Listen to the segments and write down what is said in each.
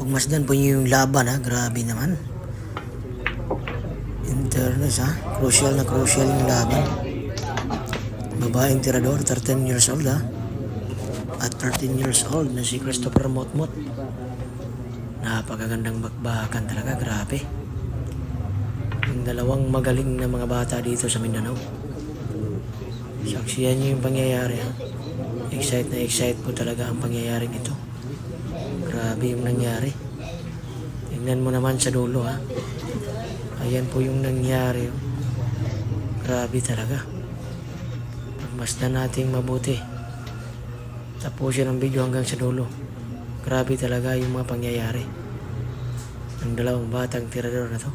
Pagmasdan po niyo yung laban ha, grabe naman. Internet ha, crucial na crucial yung laban. Babaeng tirador, 13 years old ha. At 13 years old na si Christopher Motmot. Napakagandang bakbakan talaga, grabe. Yung dalawang magaling na mga bata dito sa Mindanao. Saksiyan niyo yung pangyayari ha. Excite na excite po talaga ang pangyayaring ito. Grabe yung nangyari. Tingnan mo naman sa dulo ha. Ayan po yung nangyari. oh. Grabe talaga. Pagmasdan nating mabuti. Tapusin ang video hanggang sa dulo. Grabe talaga yung mga pangyayari. Ng dalawang batang tirador na to.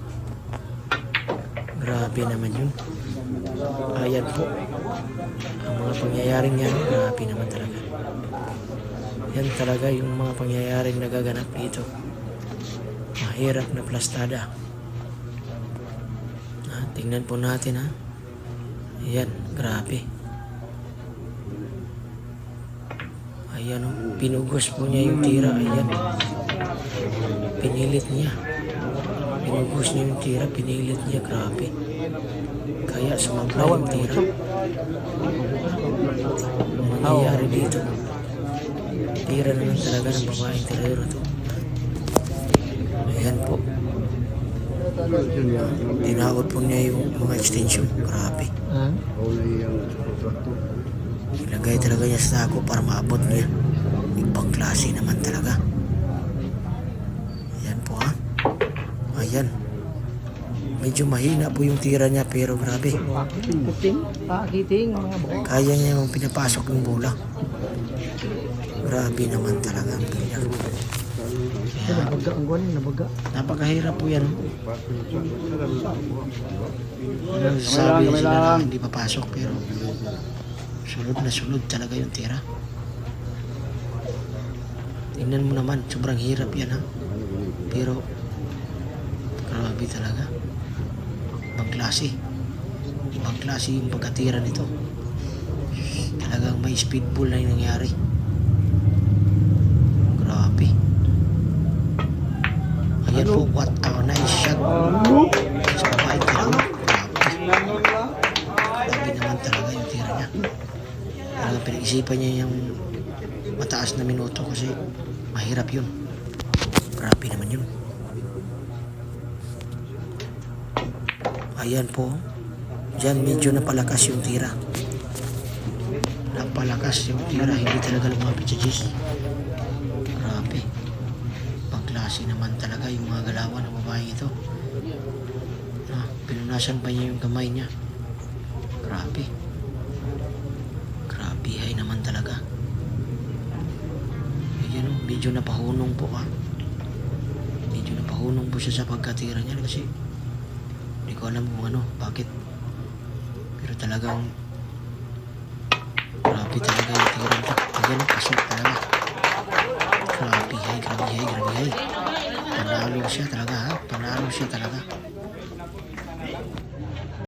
Grabe naman yun. Ayan po. Ang mga pangyayaring yan, grabe naman talaga. Yan talaga yung mga pangyayaring nagaganap dito. Mahirap na plastada. Ah, tingnan po natin ha. Ayan, grabe. Ayan o, pinugos po niya yung tira. Ayan. Pinilit niya. Pinugos niya yung tira, pinilit niya. Grabe. Kaya sumabla yung tira. Ang mangyayari dito. Tira naman talaga ng babaeng tirador to. Ayan po. Tinakot po niya yung mga extension. Grabe. Ilagay talaga niya sa sako para maabot niya. Ibang klase naman talaga. Ayan po ha. Ayan. Medyo mahina po yung tira niya pero grabe. Kaya niya yung pinapasok yung bola. Grabe naman talaga ang player. Nabaga ang gwan, nabaga. Napakahirap po yan. Sabi sila na hindi papasok pero sunod na sunod talaga yung tira. Tingnan mo naman, sobrang hirap yan ha. Pero grabe talaga. Ibang klase. Ibang klase yung pagkatira nito. Talagang may speedball na yung nangyari. Talaga pinag-isipan niya yung mataas na minuto kasi mahirap yun. Grabe naman yun. Ayan po. Diyan medyo napalakas yung tira. Napalakas yung tira. Hindi talaga lumapit sa Gis. Grabe. Pangklase naman talaga yung mga galawan ng babae ito. Ah, pinunasan pa niya yung kamay niya. Grabe ay naman talaga. Ayan o, medyo napahunong po ah. Medyo napahunong po siya sa pagkatira niya kasi hindi ko alam kung ano, bakit. Pero talagang grabe talaga yung tira nito. Ayan pasok talaga. Grabe hay, grabe hay, grabe hay. Panalo siya talaga ha, panalo siya talaga.